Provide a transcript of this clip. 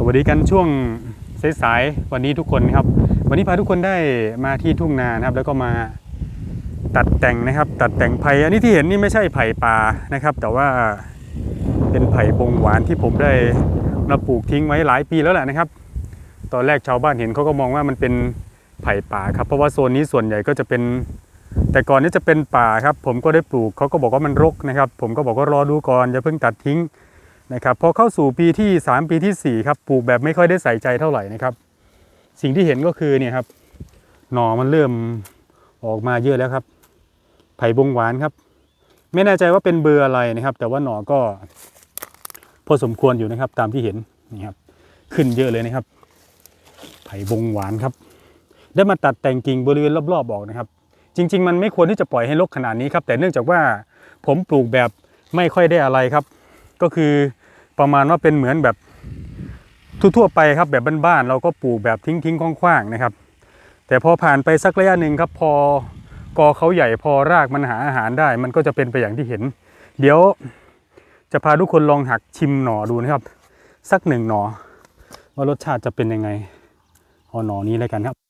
สวัสดีกันช่วงสายๆวันนี้ทุกคนครับ วันนี้พาทุกคนได้มาที่ทุ่งนานะครับ แล้วก็มาตัดแต่งนะครับ ตัดแต่งไผ่อันนี้ที่เห็นนี่ไม่ใช่ไผ่ป่านะครับ แต่ว่าเป็นไผ่บงหวานที่ผมได้มาปลูกทิ้งไว้หลายปีแล้วแหละนะครับ ตอนแรกชาวบ้านเห็นเขาก็มองว่ามันเป็นไผ่ป่าครับ เพราะว่าโซนนี้ส่วนใหญ่ก็จะเป็น แต่ก่อนนี้จะเป็นป่าครับ ผมก็ได้ปลูกเขาก็บอกว่ามันรกนะครับ ผมก็บอกว่ารอดูก่อนอย่าเพิ่งตัดทิ้ง นะครับพอเข้าสู่ปีที่ 3 ปีทีสี่ 4 ครับปลูกแบบไม่ค่อยได้ใส่ใจเท่าไหร่นะครับ สิ่งที่เห็นก็คือเนี่ยครับหน่อมันเริ่มออกมาเยอะแล้วครับ ไผ่บงหวานครับ ไม่แน่ใจว่าเป็นเบอร์อะไรนะครับ แต่ว่าหน่อก็พอสมควรอยู่นะครับ ตามที่เห็นนี่ครับ ขึ้นเยอะเลยนะครับ ไผ่บงหวานครับ ได้มาตัดแต่งกิ่งบริเวณรอบๆบอกนะครับ จริง ๆ มันไม่ควรที่จะปล่อยให้รกขนาดนี้ครับ แต่เนื่องจากว่าผมปลูกแบบไม่ค่อยได้อะไรครับ ก็คือ ประมาณว่าเป็นเหมือนแบบทั่วๆไปครับแบบบ้านๆเราก็ปลูกแบบทิ้งๆคว้างๆนะครับ แต่พอผ่านไปสักระยะหนึ่งครับ พอกอเขาใหญ่พอรากมันหาอาหารได้ มันก็จะเป็นไปอย่างที่เห็น เดี๋ยวจะพาทุกคนลองหักชิมหน่อดูนะครับ สักหนึ่งหน่อว่ารสชาติจะเป็นยังไงเอาหน่อนี้แล้วกันครับ